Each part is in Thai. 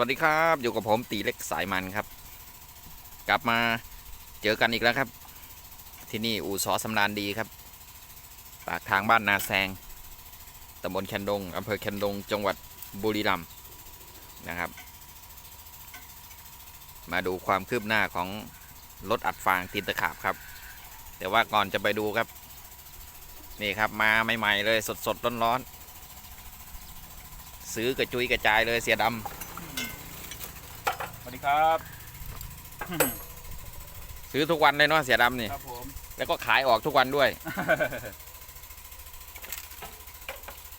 วัสดีครับอยู่กับผมตีเล็กสายมันครับ กลับมาเจอกันอีกแล้วครับ ที่นี่อู่สอสำนานดีครับปากทางบ้านนาแซงตำบลแคนดงอำเภอแคนดงจังหวัดบุรีรัมย์นะครับ มาดูความคืบหน้าของรถอัดฟางตีนตะขาบครับ แต่ว่าก่อนจะไปดูครับ นี่ครับมาใหม่ๆเลยสดๆร้อนๆซื้อกระจุยกระจายเลยเสียดำ วัสดีครับ ซื้อทุกวันเลยเนาะเสียดำนี่ ครับผม แล้วก็ขายออกทุกวันด้วย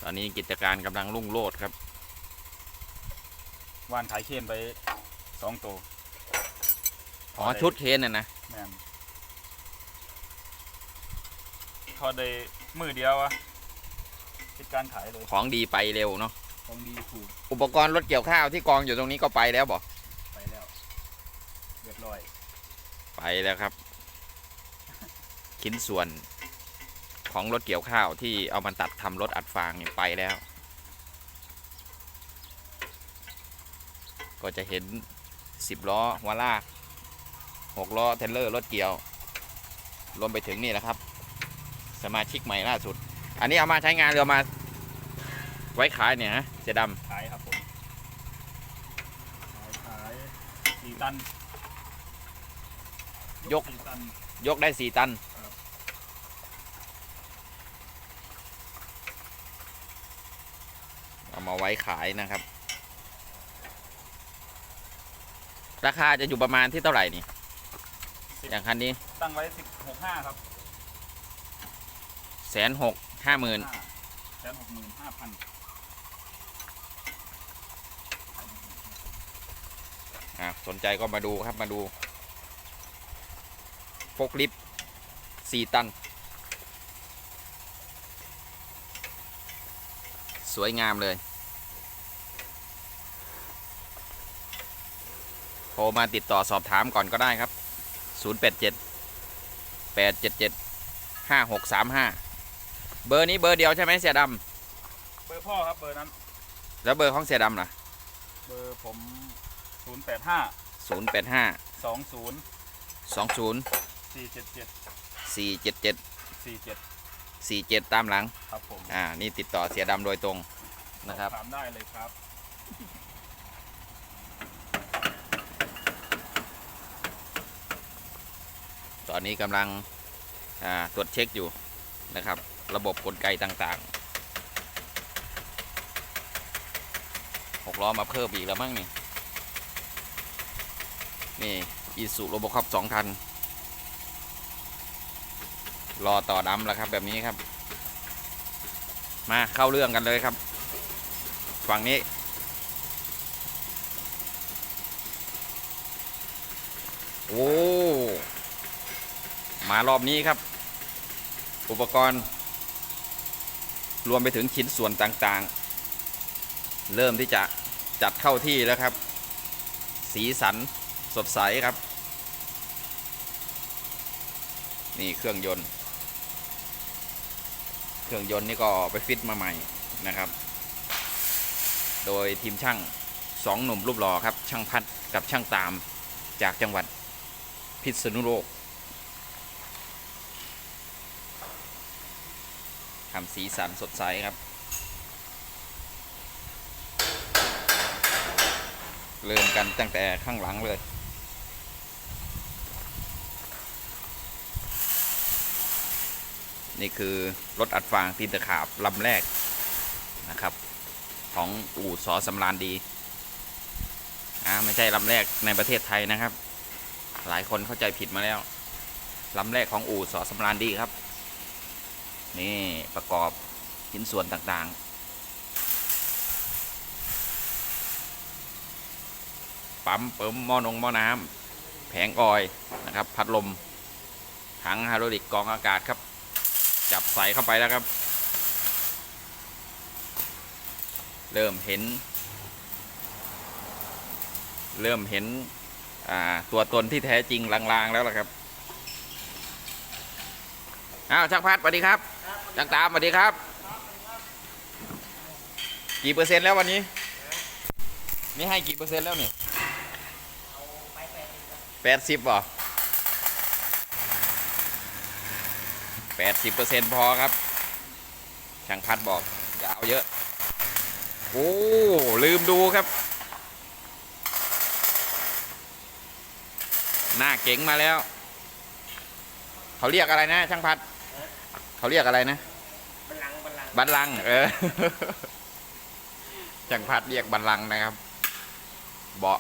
ตอนนี้กิจการกำลังรุ่งโรจน์ครับวานขายเคนไปสองตัวอ๋อชุดเคนน่ะนะแมนทอดได้มือเดียวอะปิดการขายเลย ของดีไปเร็วเนาะ ของดีถูกอุปกรณ์รถเกี่ยวข้าวที่กองอยู่ตรงนี้ก็ไปแล้วบอกไปแล้วเรียบร้อยไปแล้วครับ ชิ้นส่วนของรถเกี่ยวข้าวที่เอามาตัดทำรถอัดฟางเนี่ยไปแล้ว ก็จะเห็นสิบล้อหัวลากหกล้อเทรลเลอร์รถเกี่ยว รวมไปถึงนี่แหละครับ สมาชิกใหม่ล่าสุด อันนี้เอามาใช้งานหรือเอามาไว้ขายเนี่ยฮะเสียดขายครับผมขายขายสี่ตัน ยก สี่ตันำยกได้สี่ตัน ครับ เอามาไว้ขายนะครับ ราคาจะอยู่ประมาณที่เท่าไหร่นี่ สิบอย่างคันนี้ตั้งไว้สิบหกห้าครับแสนหกห้าหมื่นห้าแสนหกหมื่นห้าพันอะสนใจก็มาดูครับมาดูโฟกลิฟสี่ตัน สวยงามเลย โทรมาติดต่อสอบถามก่อนก็ได้ครับ 087 877 5635 เบอร์นี้เบอร์เดียวใช่ไหมเสียดำเบอร์พ่อครับเบอร์นั้น แล้วเบอร์ของเสียดำล่ะ เบอร์ผม 085 085 20 20 สี่เจ็ดเจ็ดสี่เจ็ดเจ็ดสี่เจ็ดสี่เจ็ดตามหลัง ครับผมอ่า นี่ติดต่อเสียดำโดยตรงนะครับ ถามได้เลยครับ ตอนนี้กำลัง อ่า ตรวจเช็คอยู่นะครับ ระบบกลไกต่างๆหกล้อมาเพิ่มอีกแล้วมั้งนี่ นี่อีสุโรบอคอบสองคัน รอต่อดำแล้วครับแบบนี้ครับ มาเข้าเรื่องกันเลยครับ ฝั่งนี้ โอ้ มารอบนี้ครับ อุปกรณ์ รวมไปถึงชิ้นส่วนต่างๆ เริ่มที่จะจัดเข้าที่แล้วครับ สีสันสดใสครับ นี่เครื่องยนต์ เครื่องยนต์นี่ก็ไปฟิตมาใหม่นะครับ โดยทีมช่างสองหนุ่มรูปหล่อครับ ช่างพัดกับช่างตามจากจังหวัดพิษณุโลกทำสีสันสดใสครับ เริ่มกันตั้งแต่ข้างหลังเลย นี่คือรถอัดฟางตีนตะขาบลำแรกนะครับ ของอู่สอสำรานดีอ่าไม่ใช่ลำแรกในประเทศไทยนะครับ หลายคนเข้าใจผิดมาแล้วลำแรกของอู่สอสำรานดีครับ นี่ประกอบชิ้นส่วนต่างๆ ปั๊มเปิมหม้อนงหม้อน้ำแผงออยนะครับ พัดลมถังไฮดรลิกกองอากาศครับ จับใส่เข้าไปแล้วครับ เริ่มเห็น เริ่มเห็นตัวตนที่แท้จริงลางๆแล้วล่ะครับอ้าวช่างพัดสวัสดีครับช่างตามสวัสดีครับ กี่เปอร์เซ็นต์แล้ววันนี้นี่ให้กี่เปอร์เซ็นต์แล้วนี่เปแปดสิบครับแปดสิบบ่ แปดสิบเปอร์เซ็นต์พอครับ ช่างพัดบอกอย่าเอาเยอะ โอ้ ลืมดูครับ หน้าเก๋งมาแล้ว เขาเรียกอะไรนะ ช่างพัด เขาเรียกอะไรนะ บัลลังก์บัลลังก์บัลลังก์เออ ช่างพัดเรียกบัลลังก์นะครับ เบาะ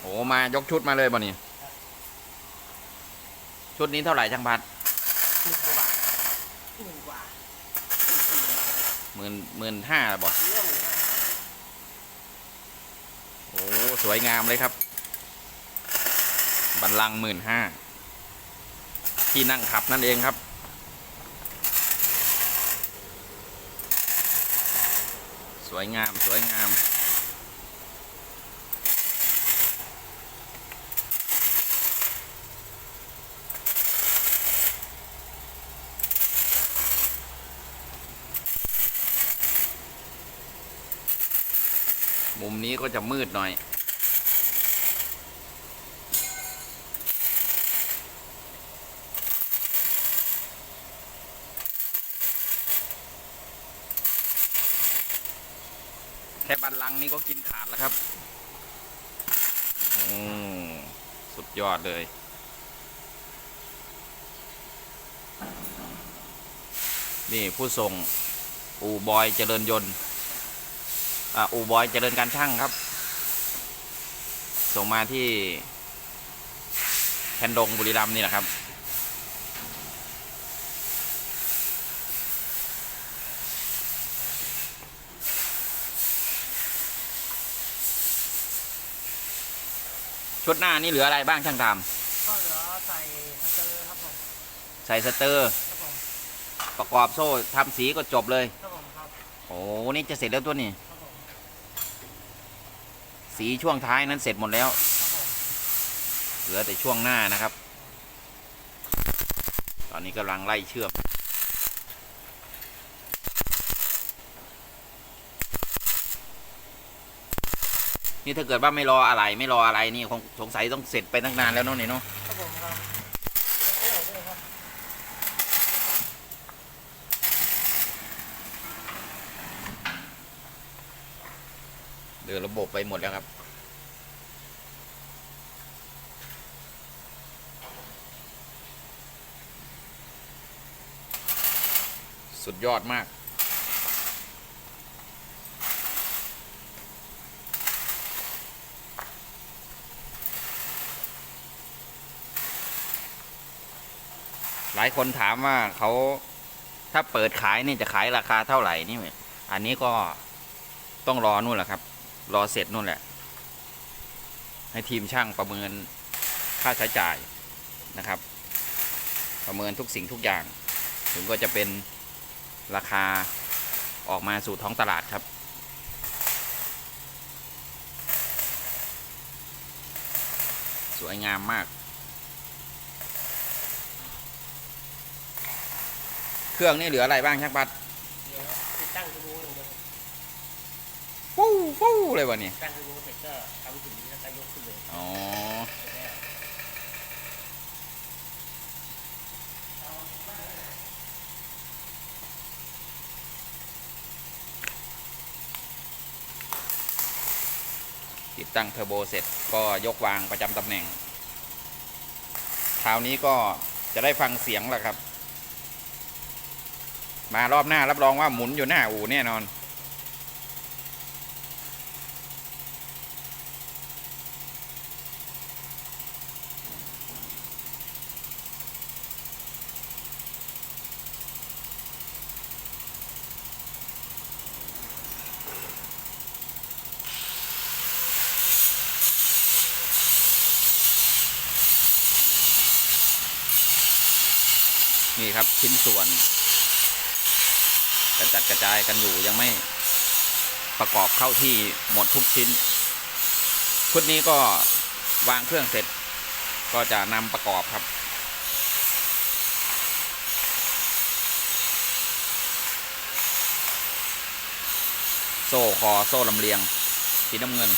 โอ้มายกชุดมาเลยบ่นี่ชุดนี้เท่าไหร่ช่างพัดห มื่นกว่าบาทหมื่นกว่าหมื่นหมื่นห้าบ่เรื่องหมื่นห้าโอ้สวยงามเลยครับ บัลลังก์หมื่นห้าที่นั่งขับนั่นเองครับ สวยงามสวยงาม นี้ก็จะมืดหน่อย แค่บันลังนี้ก็กินขาดแล้วครับอืมสุดยอดเลยนี่ผู้ส่งอูบอยเจริญยนต์ อ่าอูบอยเจริญการช่างครับ ส่งมาที่แคนดงบุรีรัมย์นี่แหละครับ ชุดหน้านี่เหลืออะไรบ้างช่างทก็เหลือใส่สเตอร์ครับผมำใส่สเตอร์ครับผมประกอบโซ่ทำสีก็จบเลยครับผมครับโอ้นี่จะเสร็จแล้วตัวนี้ครับผม สีช่วงท้ายนั้นเสร็จหมดแล้ว เหลือแต่ช่วงหน้านะครับ ตอนนี้กำลังไล่เชื่อมนี่ถ้าเกิดว่าไม่รออะไรไม่รออะไรนี่คงสงสัยต้องเสร็จไปตั้งนานแล้วเนาะเนี่ยเนาะ ครับผมครับโอ้โหด้วยครับ เดือระ บบไปหมดแล้วครับ สุดยอดมาก หลายคนถามว่าเขาถ้าเปิดขายนี่จะขายราคาเท่าไหร่นี่ อันนี้ก็ต้องรอนู่นแหละครับ รอเสร็จนู่นแหละ ให้ทีมช่างประเมินค่าใช้จ่ายนะครับ ประเมินทุกสิ่งทุกอย่าง ถึงก็จะเป็นราคาออกมาสู่ท้องตลาดครับ สวยงามมาก เครื่องนี่เหลืออะไรบ้างช่างปัด เดี๋ยวติดตั้งทูโบหนึ่งเดียว ฟู้ฟู้ เลยวะนี่ตั้งทูโบเสร็จก็ทำสีแล้วก็ยกขึ้นเลยอ๋อติดตั้งเทอร์โบเสร็จก็ยกวางประจำตำแหน่ง คราวนี้ก็จะได้ฟังเสียงแล้วครับ มารอบหน้ารับรองว่าหมุนอยู่หน้าอู่แน่นอน นี่ครับชิ้นส่วนกระจัดกระจายกันอยู่ยังไม่ประกอบเข้าที่หมดทุกชิ้น ชุดนี้ก็วางเครื่องเสร็จ ก็จะนำประกอบครับ โซ่คอโซ่ลำเลียงสีน้ำเงิน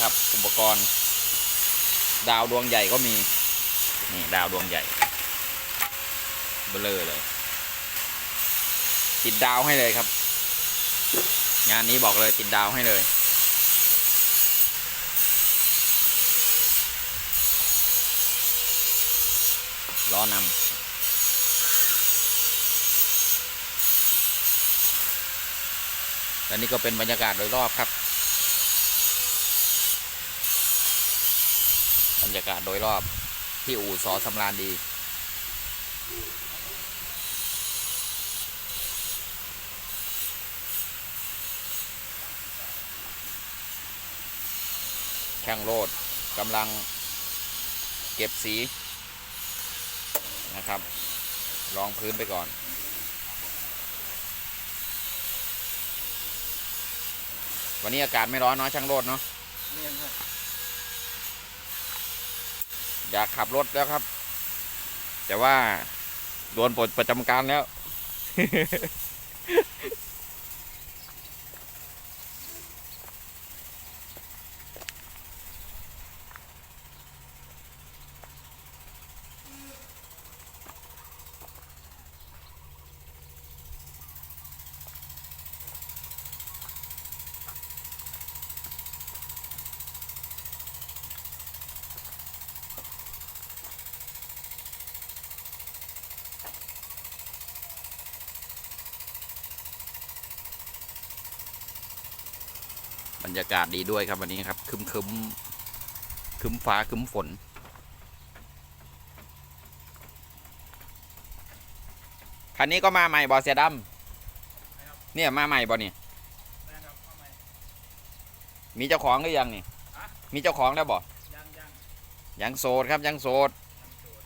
ครับ อุปกรณ์ ดาวดวงใหญ่ก็มี นี่ดาวดวงใหญ่เบลอเลย ติดดาวให้เลยครับ งานนี้บอกเลยติดดาวให้เลยล้อนำและนี่ก็เป็นบรรยากาศโดยรอบครับ รรยากาศโดยรอบที่อู่สอสำราญดีช่างโลดกำลังเก็บสีนะครับรองพื้นไปก่อนวันนี้อากาศไม่ร้อนเนาะช่างโลดเนาะ อยากขับรถแล้วครับ แต่ว่าโดนปลดประจำการแล้ว บรรยากาศดีด้วยครับวันนี้ครับครึมครึมครึมฟ้าครึมฝน คันนี้ก็มาใหม่บอเสียดำเนี่ยมาใหม่บอนี่นะครับเข้ามามีเจ้าของหรือยังนี่ฮะมีเจ้าของแล้วบอยังยังยังโสดครับยังโสดยังโสด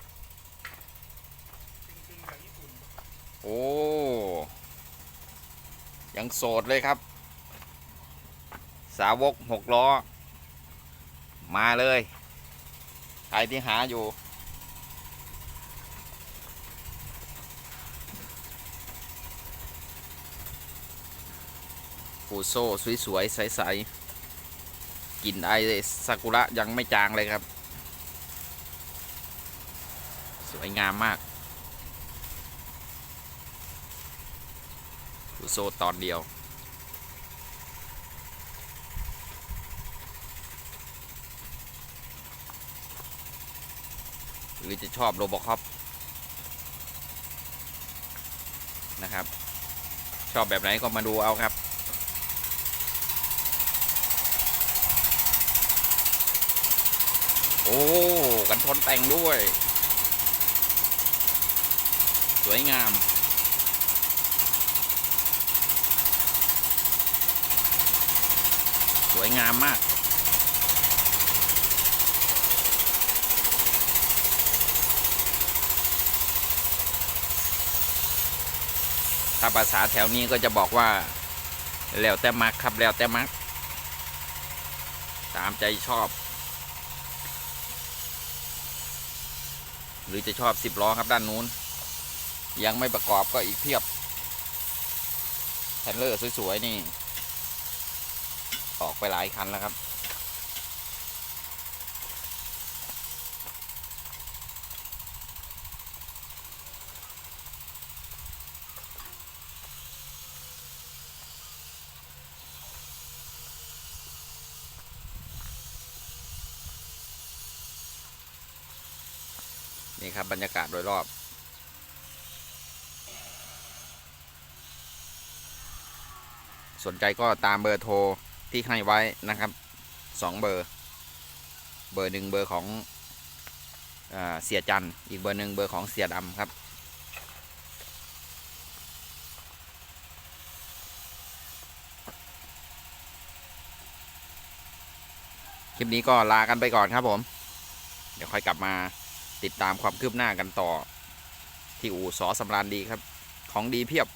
จริงๆจากญี่ปุ่นโอ้ยังโสดเลยครับ สาวกหกล้อ มาเลยใครที่หาอยู่ฟูโซ่สวยๆ ใส ๆกลิ่นไอซากุระยังไม่จางเลยครับ สวยงามมากฟูโซ่ตอนเดียว หรือจะชอบโรบอคอปนะครับ ชอบแบบไหนก็มาดูเอาครับ โอ้ กันชนแต่งด้วย สวยงามสวยงามมาก ถ้าภาษาแถวนี้ก็จะบอกว่า แล้วแต่มักครับแล้วแต่มัก ตามใจชอบ หรือจะชอบสิบล้อครับด้านนู้น ยังไม่ประกอบก็อีกเพียบแทนเลอร์สวย ๆ นี่ ออกไปหลายคันแล้วครับ ครับบรรยากาศโดยรอบ สนใจก็ตามเบอร์โทรที่ให้ไว้นะครับสองเบอร์ เบอร์หนึ่งเบอร์ของเสียจันอีกเบอร์หนึ่งเบอร์ของเสียดำครับ คลิปนี้ก็ลากันไปก่อนครับผม เดี๋ยวค่อยกลับมา ติดตามความคืบหน้ากันต่อ ที่อู่สอสำรานดีครับ ของดีเพียบ